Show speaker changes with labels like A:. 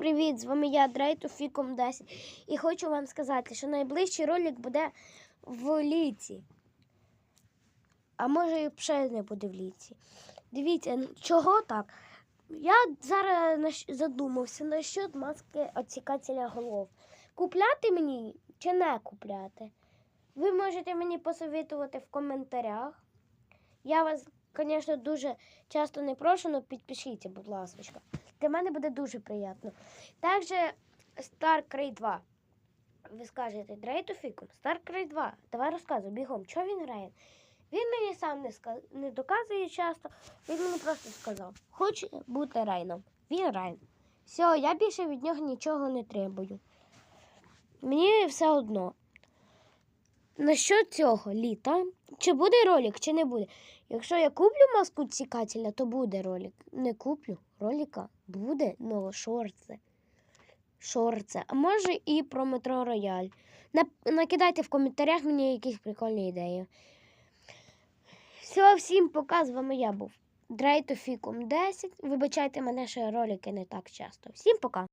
A: привіт! З вами я, Дрейту Фіком 10. І хочу вам сказати, що найближчий ролик буде в ліці. А може і ще не буде в ліці. Дивіться, чого так? Я зараз задумався насчет маски відсікателя голов. Купляти мені чи не купляти? Ви можете мені посовітувати в коментарях. Я вас, звісно, дуже часто не прошу, але підпишіться, будь ласка. Для мене буде дуже приємно. Також StarCray 2. Ви скажете, Дрейту Фікум, StarCray 2. Давай розказуй бігом, що він грає. Він мені сам не, ска- не доказує часто, він мені просто сказав, хоче бути Райном. Він Райн. Все, я більше від нього нічого не требую. Мені все одно. Насчет цього літа, чи буде ролик, чи не буде. Якщо я куплю маску цікателя, то буде ролик. Не куплю ролика, буде, ну шорце. Шорце. А може і про метро Рояль. Накидайте в коментарях мені якісь прикольні ідеї. Все, всім пока. З вами я був. Дрейтофікум 10. Вибачайте мене, що ролики не так часто. Всім пока.